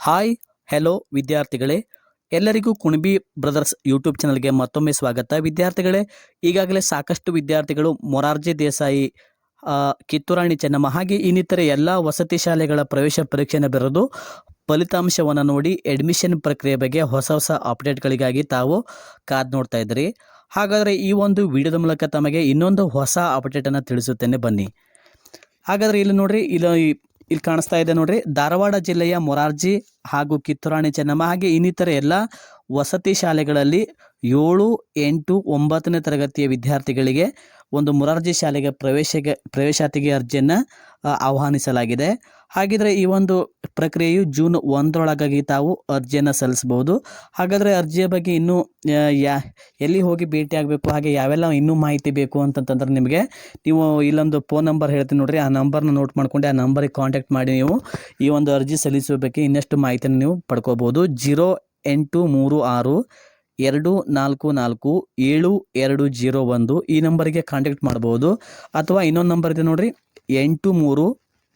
Hi hello ವಿದ್ಯಾರ್ಥಿಗಳೇ. ಎಲ್ಲರಿಗೂ Kunbi brothers YouTube ಚಾನಲ್ಗೆ ಮತ್ತೊಮ್ಮೆ ಸ್ವಾಗತ ವಿದ್ಯಾರ್ಥಿಗಳೇ. ಈಗಾಗಲೇ ಸಾಕಷ್ಟು ವಿದ್ಯಾರ್ಥಿಗಳು ಮೊರಾರ್ಜಿ ದೇಸಾಯಿ ಕಿತ್ತೂರಾಣಿ ಚೆನ್ನಮ್ಮ ಹಾಗೆ ಇನ್ನಿತರ ಎಲ್ಲ ವಸತಿ ಶಾಲೆಗಳ ಪ್ರವೇಶ ಪರೀಕ್ಷೆಯನ್ನು ಬರೆದು ಫಲಿತಾಂಶವನ್ನು ನೋಡಿ ಅಡ್ಮಿಷನ್ ಪ್ರಕ್ರಿಯೆ ಬಗ್ಗೆ ಹೊಸ ಹೊಸ ಅಪ್ಡೇಟ್ಗಳಿಗಾಗಿ ತಾವು ಕಾದು ನೋಡ್ತಾ ಇದ್ರಿ ಹಾಗಾದರೆ ಈ ಒಂದು ವಿಡಿಯೋದ ಮೂಲಕ ತಮಗೆ ಇನ್ನೊಂದು ಹೊಸ ಅಪ್ಡೇಟನ್ನು ತಿಳಿಸುತ್ತೇನೆ ಬನ್ನಿ. ಹಾಗಾದರೆ ಇಲ್ಲಿ ನೋಡ್ರಿ, ಇಲ್ಲಿ ಇಲ್ಲಿ ಕಾಣಿಸ್ತಾ ಇದೆ ನೋಡ್ರಿ. ಧಾರವಾಡ ಜಿಲ್ಲೆಯ ಮೊರಾರ್ಜಿ ಹಾಗೂ ಕಿತ್ತೂರಾಣಿ ಚೆನ್ನಮ್ಮ ಹಾಗೆ ಇನ್ನಿತರ ಎಲ್ಲ ವಸತಿ ಶಾಲೆಗಳಲ್ಲಿ ಏಳು, ಎಂಟು, ಒಂಬತ್ತನೇ ತರಗತಿಯ ವಿದ್ಯಾರ್ಥಿಗಳಿಗೆ ಒಂದು ಮೊರಾರ್ಜಿ ಶಾಲೆಗೆ ಪ್ರವೇಶಗೆ ಪ್ರವೇಶಾತಿಗೆ ಅರ್ಜಿಯನ್ನು ಆಹ್ವಾನಿಸಲಾಗಿದೆ. ಹಾಗಿದ್ರೆ ಈ ಒಂದು ಪ್ರಕ್ರಿಯೆಯು ಜೂನ್ ಒಂದರೊಳಗಾಗಿ ತಾವು ಅರ್ಜಿಯನ್ನು ಸಲ್ಲಿಸಬಹುದು. ಹಾಗಾದರೆ ಅರ್ಜಿಯ ಬಗ್ಗೆ ಇನ್ನೂ ಯಾ, ಎಲ್ಲಿ ಹೋಗಿ ಭೇಟಿ ಆಗಬೇಕು, ಹಾಗೆ ಯಾವೆಲ್ಲ ಇನ್ನೂ ಮಾಹಿತಿ ಬೇಕು ಅಂತಂತಂದ್ರೆ ನಿಮಗೆ ನೀವು ಇಲ್ಲೊಂದು ಫೋನ್ ನಂಬರ್ ಹೇಳ್ತೀನಿ ನೋಡ್ರಿ, ಆ ನಂಬರ್ನ ನೋಟ್ ಮಾಡ್ಕೊಂಡು, ಆ ನಂಬರಿಗೆ ಕಾಂಟ್ಯಾಕ್ಟ್ ಮಾಡಿ ನೀವು ಈ ಒಂದು ಅರ್ಜಿ ಸಲ್ಲಿಸುವ ಬಗ್ಗೆ ಇನ್ನಷ್ಟು ಮಾಹಿತಿಯನ್ನು ನೀವು ಪಡ್ಕೋಬೋದು ಜೀರೋ ಎಂಟು ಮೂರು ಆರು ಎರಡು ನಾಲ್ಕು ನಾಲ್ಕು ಏಳು ಎರಡು ಜೀರೋ ಒಂದು ಈ ನಂಬರಿಗೆ ಕಾಂಟ್ಯಾಕ್ಟ್ ಮಾಡ್ಬೋದು. ಅಥವಾ ಇನ್ನೊಂದು ನಂಬರ್ ಇದೆ ನೋಡಿರಿ, ಎಂಟು ಮೂರು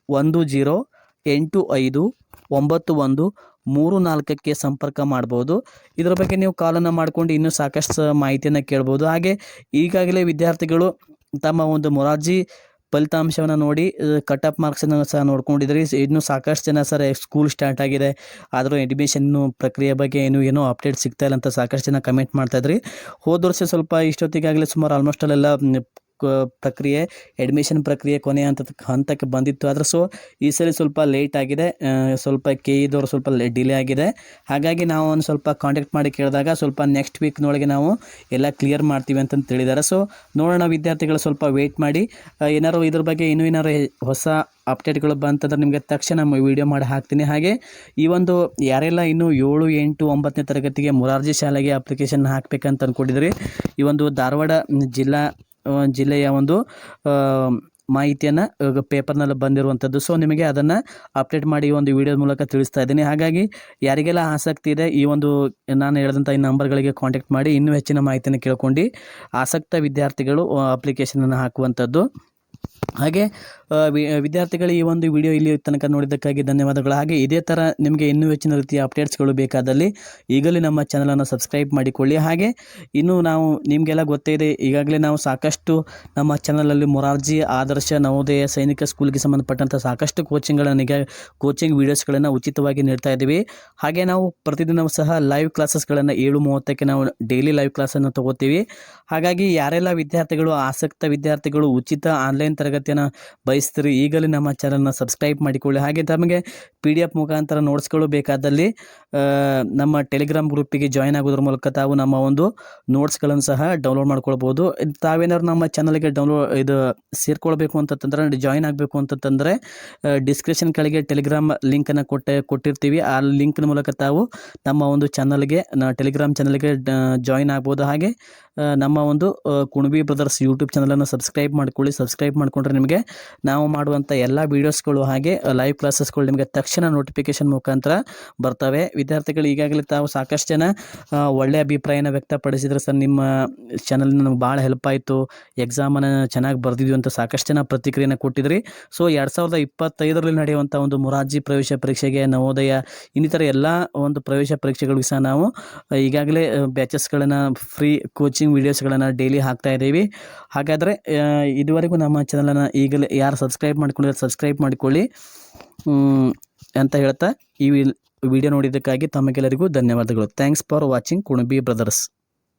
ಒಂದು ಜೀರೋ, ಎಂಟು ಐದು, ಒಂಬತ್ತು ಒಂದು, ಮೂರು ನಾಲ್ಕಕ್ಕೆ ಸಂಪರ್ಕ ಮಾಡ್ಬೋದು. ಇದರ ಬಗ್ಗೆ ನೀವು ಕಾಲನ್ನು ಮಾಡ್ಕೊಂಡು ಇನ್ನೂ ಸಾಕಷ್ಟು ಮಾಹಿತಿಯನ್ನು ಕೇಳ್ಬೋದು. ಹಾಗೆ ಈಗಾಗಲೇ ವಿದ್ಯಾರ್ಥಿಗಳು ತಮ್ಮ ಒಂದು ಮೊರಾರ್ಜಿ ಫಲಿತಾಂಶವನ್ನು ನೋಡಿ ಕಟ್ ಆಫ್ ಮಾರ್ಕ್ಸನ್ನು ಸಹ ನೋಡ್ಕೊಂಡಿದ್ರಿ. ಇನ್ನು ಸಾಕಷ್ಟು ಜನ ಸರ್ ಸ್ಕೂಲ್ ಸ್ಟಾರ್ಟ್ ಆಗಿದೆ. ಆದರೂ ಎಡ್ಮಿಷನ್ನು ಪ್ರಕ್ರಿಯೆ ಬಗ್ಗೆ ಏನು ಏನೋ ಅಪ್ಡೇಟ್ ಸಿಗ್ತಾ ಇಲ್ಲ ಅಂತ ಸಾಕಷ್ಟು ಜನ ಕಮೆಂಟ್ ಮಾಡ್ತಾಯಿದ್ರಿ ಹೋದ ವರ್ಷ ಸ್ವಲ್ಪ ಇಷ್ಟೊತ್ತಿಗಾಗಲೇ ಸುಮಾರು ಆಲ್ಮೋಸ್ಟ್ ಅಲ್ಲೆಲ್ಲ ಪ್ರಕ್ರಿಯೆ ಅಡ್ಮಿಷನ್ ಪ್ರಕ್ರಿಯೆ ಕೊನೆ ಹಂತ ಹಂತಕ್ಕೆ ಬಂದಿತ್ತು. ಆದರೆ ಸೊ ಈ ಸಲ ಸ್ವಲ್ಪ ಲೇಟ್ ಆಗಿದೆ. ಸ್ವಲ್ಪ ಕೆ ಇದವರು ಸ್ವಲ್ಪ ಡಿಲೇ ಆಗಿದೆ. ಹಾಗಾಗಿ ನಾವು ಒಂದು ಸ್ವಲ್ಪ ಕಾಂಟ್ಯಾಕ್ಟ್ ಮಾಡಿ ಕೇಳಿದಾಗ ಸ್ವಲ್ಪ ನೆಕ್ಸ್ಟ್ ವೀಕ್ನೊಳಗೆ ನಾವು ಎಲ್ಲ ಕ್ಲಿಯರ್ ಮಾಡ್ತೀವಿ ಅಂತಂತ ಹೇಳಿದ್ದಾರೆ ಸೊ ನೋಡೋಣ ವಿದ್ಯಾರ್ಥಿಗಳು ಸ್ವಲ್ಪ ವೆಯ್ಟ್ ಮಾಡಿ. ಏನಾದ್ರು ಇದ್ರ ಬಗ್ಗೆ ಇನ್ನೂ ಏನಾದ್ರು ಹೊಸ ಅಪ್ಡೇಟ್ಗಳು ಬಂತಂದ್ರೆ ನಿಮಗೆ ತಕ್ಷಣ ವಿಡಿಯೋ ಮಾಡಿ ಹಾಕ್ತೀನಿ. ಹಾಗೆ ಈ ಒಂದು ಯಾರೆಲ್ಲ ಇನ್ನೂ ಏಳು, ಎಂಟು, ಒಂಬತ್ತನೇ ತರಗತಿಗೆ ಮುರಾರ್ಜಿ ಶಾಲೆಗೆ ಅಪ್ಲಿಕೇಶನ್ ಹಾಕಬೇಕಂತ ಅಂದ್ಕೊಂಡಿದ್ರಿ ಈ ಒಂದು ಧಾರವಾಡ ಜಿಲ್ಲಾ ಜಿಲ್ಲೆಯ ಒಂದು ಮಾಹಿತಿಯನ್ನ ಪೇಪರ್ನಲ್ಲಿ ಬಂದಿರುವಂಥದ್ದು ಸೊ ನಿಮಗೆ ಅದನ್ನು ಅಪ್ಡೇಟ್ ಮಾಡಿ ಒಂದು ವಿಡಿಯೋ ಮೂಲಕ ತಿಳಿಸ್ತಾ ಇದ್ದೀನಿ. ಹಾಗಾಗಿ, ಯಾರಿಗೆಲ್ಲ ಆಸಕ್ತಿ ಇದೆ, ಈ ಒಂದು, ನಾನು ಹೇಳಿದಂಥ ಈ ನಂಬರ್ಗಳಿಗೆ ಕಾಂಟ್ಯಾಕ್ಟ್ ಮಾಡಿ ಇನ್ನೂ ಹೆಚ್ಚಿನ ಮಾಹಿತಿಯನ್ನು ಕೇಳ್ಕೊಂಡು ಆಸಕ್ತ ವಿದ್ಯಾರ್ಥಿಗಳು ಅಪ್ಲಿಕೇಶನನ್ನು ಹಾಕುವಂಥದ್ದು ಹಾಗೆ ವಿದ್ಯಾರ್ಥಿಗಳು ಈ ಒಂದು ವಿಡಿಯೋ ಇಲ್ಲಿ ತನಕ ನೋಡಿದ್ದಕ್ಕಾಗಿ ಧನ್ಯವಾದಗಳು. ಹಾಗೆ ಇದೇ ಥರ ನಿಮಗೆ ಇನ್ನೂ ಹೆಚ್ಚಿನ ರೀತಿಯ ಅಪ್ಡೇಟ್ಸ್ಗಳು ಬೇಕಾದಲ್ಲಿ ಈಗಲೇ ನಮ್ಮ ಚಾನಲನ್ನು ಸಬ್ಸ್ಕ್ರೈಬ್ ಮಾಡಿಕೊಳ್ಳಿ. ಹಾಗೆ, ಇನ್ನೂ ನಾವು ನಿಮಗೆಲ್ಲ ಗೊತ್ತೇ ಇದೆ, ಈಗಾಗಲೇ ನಾವು ಸಾಕಷ್ಟು ನಮ್ಮ ಚಾನಲಲ್ಲಿ ಮೊರಾರ್ಜಿ ಆದರ್ಶ ನವೋದಯ ಸೈನಿಕ ಸ್ಕೂಲ್ಗೆ ಸಂಬಂಧಪಟ್ಟಂಥ ಸಾಕಷ್ಟು ಕೋಚಿಂಗ್ಗಳನ್ನು ಈಗ ಕೋಚಿಂಗ್ ವೀಡಿಯೋಸ್ಗಳನ್ನು ಉಚಿತವಾಗಿ ನೀಡ್ತಾ ಇದ್ದೀವಿ. ಹಾಗೆ ನಾವು ಪ್ರತಿದಿನವೂ ಸಹ ಲೈವ್ ಕ್ಲಾಸಸ್ಗಳನ್ನು ಏಳು ಮೂವತ್ತಕ್ಕೆ ನಾವು ಡೈಲಿ ಲೈವ್ ಕ್ಲಾಸನ್ನು ತಗೋತೀವಿ. ಹಾಗಾಗಿ ಯಾರೆಲ್ಲ ವಿದ್ಯಾರ್ಥಿಗಳು, ಆಸಕ್ತ ವಿದ್ಯಾರ್ಥಿಗಳು, ಉಚಿತ ಆನ್ಲೈನ್ ತರಗತಿಯನ್ನು ಬಯಸ್ತೀರಿ, ಈಗಲೇ ನಮ್ಮ ಚಾನಲ್ನ ಸಬ್ಸ್ಕ್ರೈಬ್ ಮಾಡಿಕೊಳ್ಳಿ. ಹಾಗೆ ತಮಗೆ ಪಿ ಡಿ ಎಫ್ ಮುಖಾಂತರ ನೋಟ್ಸ್ಗಳು ಬೇಕಾದಲ್ಲಿ ನಮ್ಮ ಟೆಲಿಗ್ರಾಮ್ ಗ್ರೂಪಿಗೆ ಜಾಯ್ನ್ ಆಗೋದ್ರ ಮೂಲಕ ತಾವು ನಮ್ಮ ಒಂದು ನೋಟ್ಸ್ಗಳನ್ನು ಸಹ ಡೌನ್ಲೋಡ್ ಮಾಡ್ಕೊಳ್ಬೋದು. ತಾವೇನಾದ್ರು ನಮ್ಮ ಚಾನಲ್ಗೆ ಡೌನ್ಲೋಡ್ ಇದು ಸೇರ್ಕೊಳ್ಬೇಕು ಅಂತಂತಂದ್ರೆ ಜಾಯ್ನ್ ಆಗಬೇಕು ಅಂತಂತಂದರೆ ಡಿಸ್ಕ್ರಿಪ್ಷನ್ ಕೆಳಗೆ ಟೆಲಿಗ್ರಾಮ್ ಲಿಂಕನ್ನು ಕೊಟ್ಟೆ, ಕೊಟ್ಟಿರ್ತೀವಿ. ಆ ಲಿಂಕ್ನ ಮೂಲಕ ತಾವು ನಮ್ಮ ಒಂದು ಚಾನಲ್ಗೆ ಟೆಲಿಗ್ರಾಮ್ ಚಾನಲ್ಗೆ ಜಾಯ್ನ್ ಆಗ್ಬೋದು. ಹಾಗೆ ನಮ್ಮ ಒಂದು ಕುಣಬಿ ಬ್ರದರ್ಸ್ ಯೂಟ್ಯೂಬ್ ಚಾನಲನ್ನು ಸಬ್ಸ್ಕ್ರೈಬ್ ಮಾಡ್ಕೊಳ್ಳಿ. ಸಬ್ಸ್ಕ್ರೈಬ್ ಮಾಡಿಕೊಂಡ್ರೆ ನಿಮಗೆ. ನಾವು ಮಾಡುವಂಥ ಎಲ್ಲ ವೀಡಿಯೋಸ್ಗಳು ಹಾಗೆ ಲೈವ್ ಕ್ಲಾಸಸ್ಗಳು ನಿಮಗೆ ತಕ್ಷಣ ನೋಟಿಫಿಕೇಶನ್ ಮುಖಾಂತರ ಬರ್ತವೆ. ವಿದ್ಯಾರ್ಥಿಗಳು ಈಗಾಗಲೇ ತಾವು ಸಾಕಷ್ಟು ಜನ ಒಳ್ಳೆಯ ಅಭಿಪ್ರಾಯನ ವ್ಯಕ್ತಪಡಿಸಿದ್ರೆ ಸರ್. ನಿಮ್ಮ ಚಾನಲ್ ನಮ್ಗೆ ಭಾಳ ಹೆಲ್ಪ್ ಆಯಿತು. ಎಕ್ಸಾಮನ್ನು ಚೆನ್ನಾಗಿ ಬರೆದಿದ್ವಿ ಅಂತ ಸಾಕಷ್ಟು ಜನ ಪ್ರತಿಕ್ರಿಯೆನ ಕೊಟ್ಟಿದ್ರಿ. ಸೊ ಎರಡು ಸಾವಿರದ ಇಪ್ಪತ್ತೈದರಲ್ಲಿ ನಡೆಯುವಂಥ ಒಂದು ಮೊರಾರ್ಜಿ ಪ್ರವೇಶ ಪರೀಕ್ಷೆಗೆ, ನವೋದಯ, ಇನ್ನಿತರ ಎಲ್ಲ ಒಂದು ಪ್ರವೇಶ ಪರೀಕ್ಷೆಗಳಿಗೂ ಸಹ ನಾವು ಈಗಾಗಲೇ ಬ್ಯಾಚಸ್ಗಳನ್ನು ಫ್ರೀ ಕೋಚಿಂಗ್ ವೀಡಿಯೋಸ್ಗಳನ್ನು ಡೈಲಿ ಹಾಕ್ತಾ ಇದ್ದೀವಿ. ಹಾಗಾದರೆ ಇದುವರೆಗೂ ನಮ್ಮ ಚಾನಲನ್ನು ಈಗಲೇ ಯಾರು ಸಬ್ಸ್ಕ್ರೈಬ್ ಮಾಡ್ಕೊಂಡಿದ್ರೆ ಸಬ್ಸ್ಕ್ರೈಬ್ ಮಾಡಿಕೊಳ್ಳಿ. ಅಂತ ಹೇಳ್ತಾ ಈ ವಿಡಿಯೋ ನೋಡಿದ್ದಕ್ಕಾಗಿ ತಮಗೆಲ್ಲರಿಗೂ ಧನ್ಯವಾದಗಳು. Thanks for watching Kunabi brothers